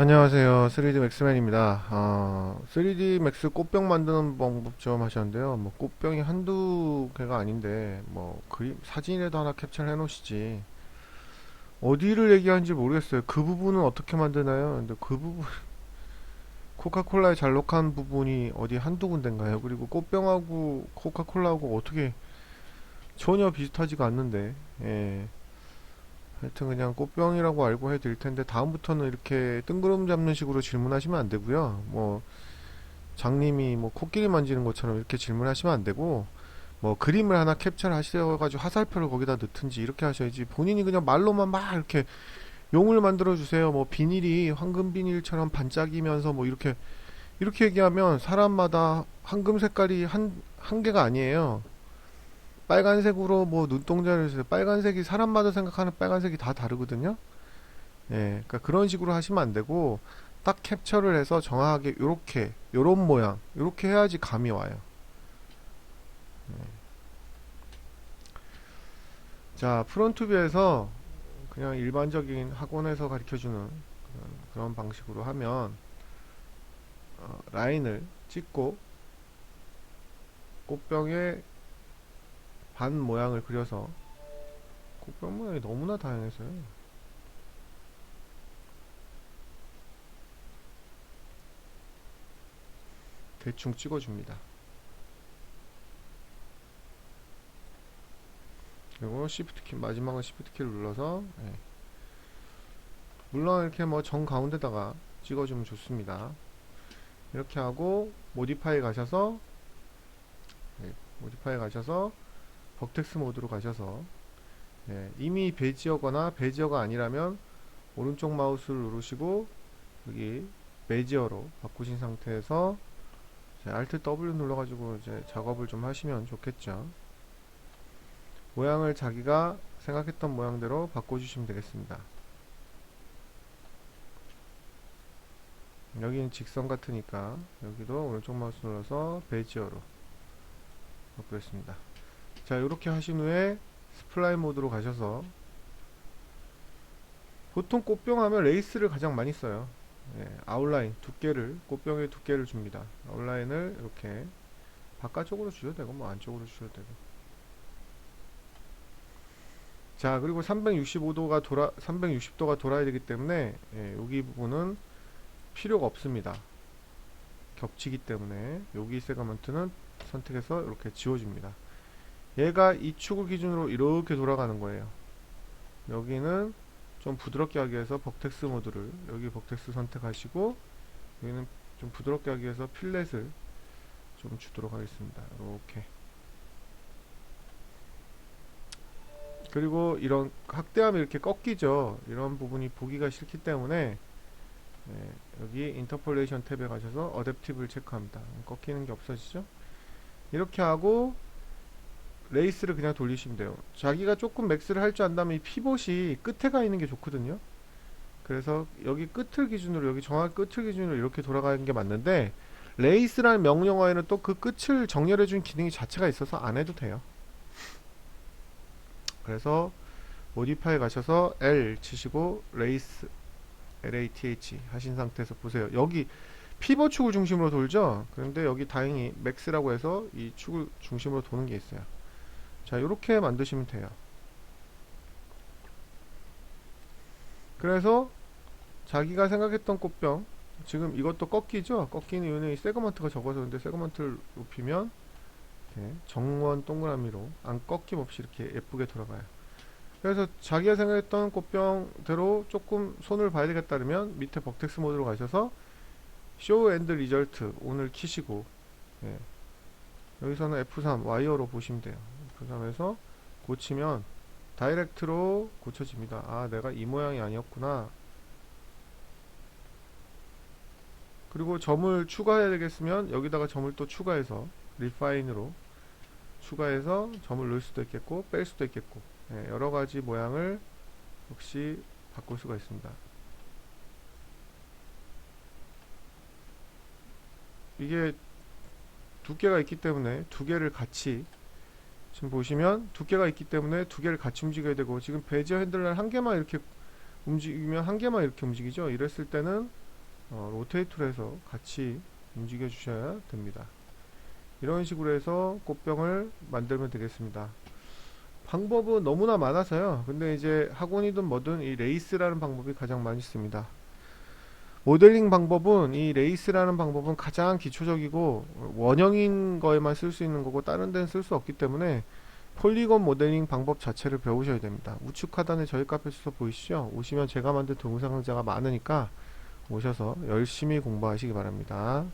안녕하세요. 3D 맥스맨입니다. 어, 3D 맥스 꽃병 만드는 방법 좀 하셨는데요. 뭐 꽃병이 한두 개가 아닌데 뭐 그림 사진이라도 하나 캡처를 해 놓으시지. 어디를 얘기하는지 모르겠어요. 그 부분은 어떻게 만드나요? 근데 그 부분 코카콜라의 잘록한 부분이 어디 한두 군데인가요? 그리고 꽃병하고 코카콜라하고 어떻게 전혀 비슷하지가 않는데. 예. 하여튼 그냥 꽃병이라고 알고 해드릴 텐데 다음부터는 이렇게 뜬구름 잡는 식으로 질문하시면 안 되고요. 뭐 장님이 뭐 코끼리 만지는 것처럼 이렇게 질문하시면 안 되고 뭐 그림을 하나 캡처를 하셔가지고 화살표를 거기다 넣든지 이렇게 하셔야지 본인이 그냥 말로만 막 이렇게 용을 만들어 주세요. 뭐 비닐이 황금 비닐처럼 반짝이면서 뭐 이렇게 이렇게 얘기하면 사람마다 황금 색깔이 한 한 개가 아니에요. 빨간색으로 뭐 눈동자를 해서 빨간색이 사람마다 생각하는 빨간색이 다 다르거든요. 예, 그러니까 그런 식으로 하시면 안 되고 딱 캡처를 해서 정확하게 요렇게 요런 모양 요렇게 해야지 감이 와요. 예. 자, 프론트뷰에서 그냥 일반적인 학원에서 가르쳐주는 그런, 방식으로 하면 어, 라인을 찍고 꽃병의 반 모양을 그려서 꽃병 모양이 너무나 다양해서요. 대충 찍어줍니다. 그리고 Shift 키 마지막은 Shift 키를 눌러서 예. 물론 이렇게 뭐 정 가운데다가 찍어주면 좋습니다. 이렇게 하고 모디파이 가셔서 예, 모디파이 가셔서 벅텍스 모드로 가셔서 예, 이미 베지어거나 베지어가 아니라면 오른쪽 마우스를 누르시고 여기 베지어로 바꾸신 상태에서 Alt W 눌러가지고 이제 작업을 좀 하시면 좋겠죠. 모양을 자기가 생각했던 모양대로 바꿔주시면 되겠습니다. 여기는 직선 같으니까 여기도 오른쪽 마우스 눌러서 베지어로 바꾸겠습니다. 자 이렇게 하신 후에 스플라인 모드로 가셔서 보통 꽃병 하면 레이스를 가장 많이 써요. 예, 아웃라인 두께를 꽃병의 두께를 줍니다. 아웃라인을 이렇게 바깥쪽으로 주셔도 되고 뭐 안쪽으로 주셔도 되고. 자 그리고 365도가 돌아 360도가 돌아야 되기 때문에 예, 여기 부분은 필요가 없습니다. 겹치기 때문에 여기 세그먼트는 선택해서 이렇게 지워줍니다 얘가 이 축을 기준으로 이렇게 돌아가는 거예요. 여기는 좀 부드럽게 하기 위해서 벅텍스 모드를 여기 벅텍스 선택하시고 여기는 좀 부드럽게 하기 위해서 필렛을 좀 주도록 하겠습니다. 이렇게 그리고 이런 확대하면 이렇게 꺾이죠. 이런 부분이 보기가 싫기 때문에 네, 여기 인터폴레이션 탭에 가셔서 어댑티브를 체크합니다. 꺾이는 게 없어지죠. 이렇게 하고 레이스를 그냥 돌리시면 돼요. 자기가 조금 맥스를 할 줄 안다면 이 피봇이 끝에 가 있는 게 좋거든요. 그래서 여기 끝을 기준으로 여기 정확히 끝을 기준으로 이렇게 돌아가는 게 맞는데 레이스라는 명령어에는 또 그 끝을 정렬해 준 기능이 자체가 있어서 안 해도 돼요. 그래서 모디파이 가셔서 L 치시고 레이스 LATH 하신 상태에서 보세요. 여기 피벗 축을 중심으로 돌죠. 그런데 여기 다행히 맥스라고 해서 이 축을 중심으로 도는 게 있어요. 자 이렇게 만드시면 돼요. 그래서 자기가 생각했던 꽃병 지금 이것도 꺾이죠? 꺾이는 이유는 이 세그먼트가 적어서 근데 세그먼트를 높이면 정원 동그라미로 안 꺾임 없이 이렇게 예쁘게 돌아가요. 그래서 자기가 생각했던 꽃병대로 조금 손을 봐야 되겠다 그러면 밑에 벅텍스 모드로 가셔서 쇼 앤드 리절트 오늘 키시고 예. 여기서는 F3 와이어로 보시면 돼요 F3에서 고치면 다이렉트로 고쳐집니다. 아 내가 이 모양이 아니었구나. 그리고 점을 추가해야 되겠으면 여기다가 점을 또 추가해서 리파인으로 추가해서 점을 넣을 수도 있겠고 뺄 수도 있겠고. 예, 여러가지 모양을 역시 바꿀 수가 있습니다. 이게 두께가 있기 때문에 두 개를 같이 지금 보시면 두께가 있기 때문에 두 개를 같이 움직여야 되고 지금 베지어 핸들을 한 개만 이렇게 움직이면 한 개만 이렇게 움직이죠 이랬을 때는 어, 로테이트로 해서 같이 움직여 주셔야 됩니다. 이런 식으로 해서 꽃병을 만들면 되겠습니다. 방법은 너무나 많아서요. 근데 이제 학원이든 뭐든 이 레이스라는 방법이 가장 많이 씁니다. 모델링 방법은 이 레이스라는 방법은 가장 기초적이고 원형인 거에만 쓸 수 있는 거고 다른 데는 쓸 수 없기 때문에 폴리곤 모델링 방법 자체를 배우셔야 됩니다. 우측 하단에 저희 카페 주소 보이시죠? 오시면 제가 만든 동영상 강좌가 많으니까 오셔서 열심히 공부하시기 바랍니다.